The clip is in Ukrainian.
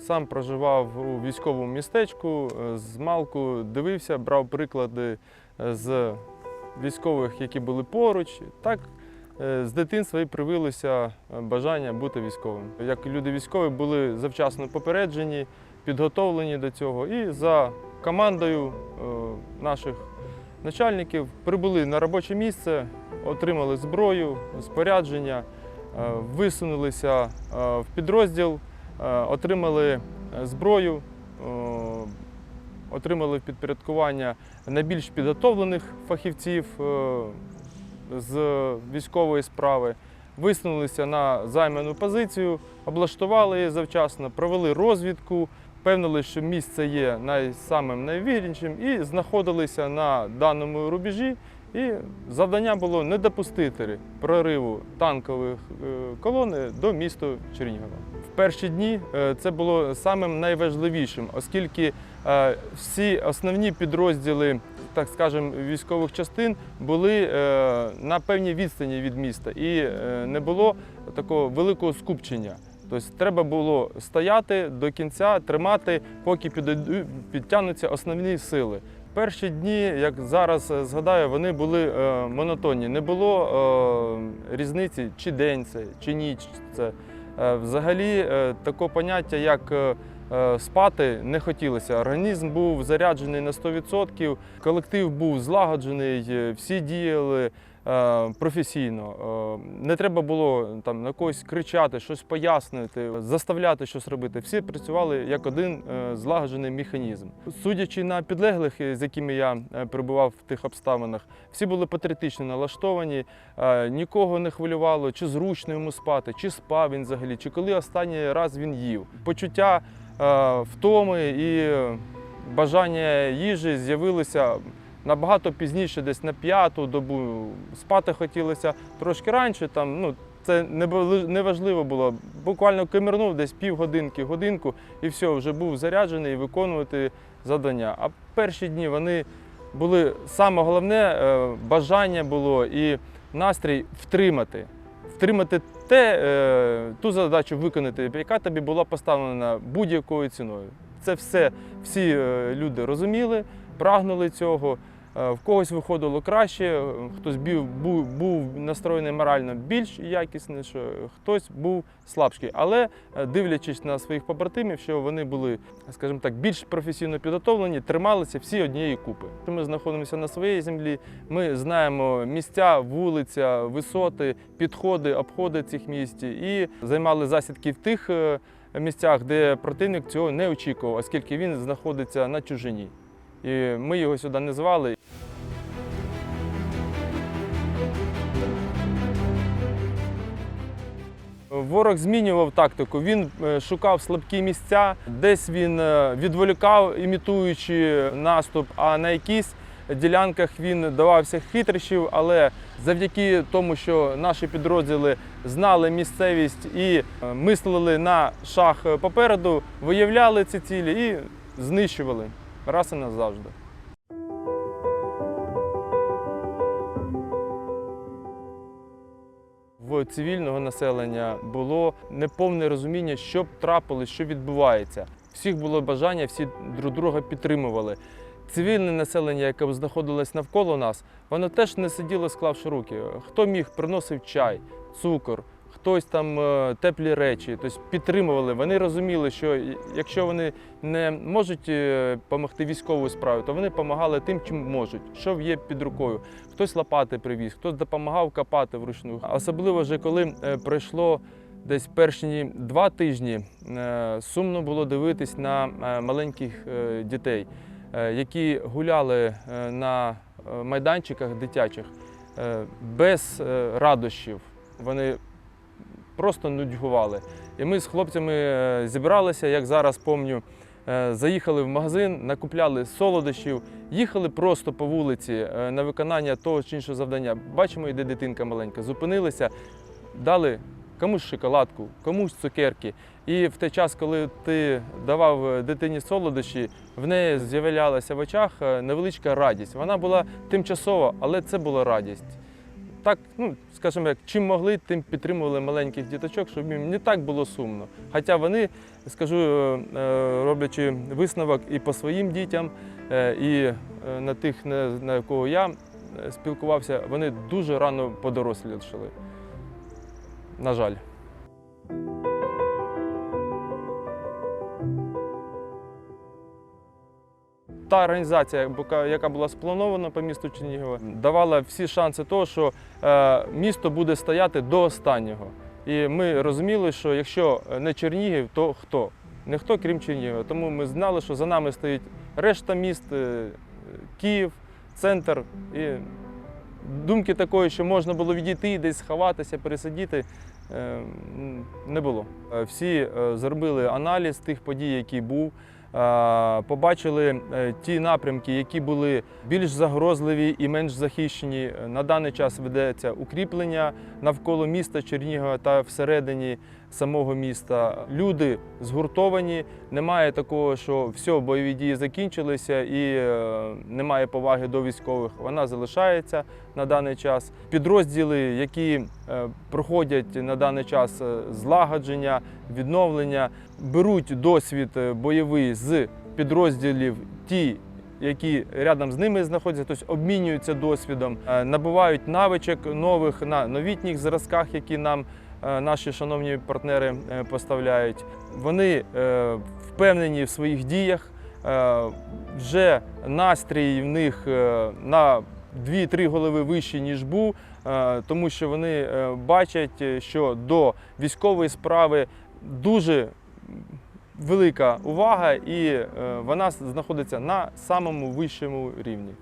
Сам проживав у військовому містечку, е, з малку дивився, брав приклади е, з військових, які були поруч. Так е, з дитинства і привилося бажання бути військовим. Як люди військові були завчасно попереджені, підготовлені до цього, і за командою наших начальників прибули на робоче місце, отримали зброю, спорядження, висунулися в підрозділ, отримали е, зброю, е, отримали в підпорядкування найбільш підготовлених фахівців е, з військової справи, висунулися на займану позицію, облаштували її завчасно, провели розвідку, впевнили, що місце є най- самим найвірнішим і знаходилися на даному рубежі. І завдання було не допустити прориву танкових е, колони до міста Чернігова. В перші дні е, це було самим найважливішим, оскільки е, всі основні підрозділи, так скажемо, військових частин були на певній відстані від міста і не було такого великого скупчення. Тобто треба було стояти до кінця, тримати, поки підтягнуться основні сили. Перші дні, як зараз е, згадаю, вони були е, монотонні. Не було е, різниці, чи день це, чи ніч це. Взагалі, е, такого поняття, як спати, не хотілося. Організм був заряджений на 100%, колектив був злагоджений, всі діяли професійно. Е, Не треба було там на когось кричати, щось пояснити, заставляти щось робити. Всі працювали як один е, злагоджений механізм. Судячи на підлеглих, е, з якими я е, перебував в тих обставинах, всі були патріотично налаштовані, е, нікого не хвилювало, чи зручно йому спати, чи спав він взагалі, чи коли останній раз він їв. Почуття е, втоми і е, бажання їжі з'явилися набагато пізніше, десь на п'яту добу. Спати хотілося трошки раніше. Там, ну, це не важливо було. Буквально кимернув десь півгодинки, годинку, і все, вже був заряджений виконувати завдання. А перші дні вони були саме головне е, бажання було і настрій втримати. Втримати те, е, ту задачу виконати, яка тобі була поставлена будь-якою ціною. Це все всі е, люди розуміли, прагнули цього. Е, В когось виходило краще, е, хтось бів- був, був настроєний морально більш якісніше, хтось був слабший. Але е, дивлячись на своїх побратимів, що вони були, скажімо так, більш професійно підготовлені, трималися всі однієї купи. Ми знаходимося на своїй землі, ми знаємо місця, вулиця, висоти, підходи, обходи цих місць і займали засідки в тих місцях, де противник цього не очікував, оскільки він знаходиться на чужині. І ми його сюди не звали. Ворог змінював тактику. Він е, шукав слабкі місця, десь він е, відволікав, імітуючи наступ, а на якісь ділянках він давався хитрощів, але завдяки тому, що наші підрозділи знали місцевість і е, мислили на шаг попереду, виявляли ці цілі і знищували раз і назавжди. В цивільного населення було неповне розуміння, що трапилось, що відбувається. Всіх було бажання, всі друг друга підтримували. Цивільне населення, яке знаходилось навколо нас, воно теж не сиділо, склавши руки. Хто міг, приносив чай, цукор, хтось там е, теплі речі, тобто підтримували. Вони розуміли, що якщо вони не можуть допомогти військовою справою, то вони допомагали тим, чим можуть, що є під рукою. Хтось лопати привіз, хтось допомагав копати вручну. Особливо вже коли е, пройшло десь перші два тижні, е, сумно було дивитись на е, маленьких е, дітей, е, які гуляли е, на е, майданчиках дитячих е, без е, радощів. Вони просто нудьгували. І ми з хлопцями е, зібралися, як зараз пам'ятаю, е, заїхали в магазин, накупляли солодощів, їхали просто по вулиці е, на виконання того чи іншого завдання. Бачимо, йде дитинка маленька. Зупинилися, дали комусь шоколадку, комусь цукерки. І в той час, коли ти давав дитині солодощі, в неї з'являлася в очах невеличка радість. Вона була тимчасова, але це була радість. Так, ну скажімо, як чим могли, тим підтримували маленьких діточок, щоб їм не так було сумно. Хоча вони, скажу, е, е, роблячи висновок і по своїм дітям, е, і на тих, на, якого кого я спілкувався, вони дуже рано подорослішали. На жаль. Та організація, яка- була спланована по місту Чернігова, давала всі шанси того, що е, місто буде стояти до останнього. І ми розуміли, що якщо не Чернігів, то хто? Ніхто крім Чернігова. Тому ми знали, що за нами стоїть решта міст, е, Київ, центр. І думки такої, що можна було відійти, десь сховатися, пересидіти, е, не було. Всі зробили аналіз тих подій, які був. Е, Побачили е, ті напрямки, які були більш загрозливі і менш захищені. На даний час ведеться укріплення навколо міста Чернігова та всередині самого міста. Люди згуртовані. Немає такого, що все, бойові дії закінчилися і е, немає поваги до військових. Вона залишається на даний час. Підрозділи, які е, проходять на даний час е, злагодження, відновлення, беруть досвід бойовий з підрозділів ті. Які рядом з ними знаходяться, тобто обмінюються досвідом, набувають навичок нових на новітніх зразках, які нам наші шановні партнери е, поставляють. Вони е, впевнені в своїх діях. е, Вже настрій в них е, на 2-3 голови вищий, ніж був, е, тому що вони е, бачать, е, що до військової справи дуже велика увага, і е, вона знаходиться на самому вищому рівні.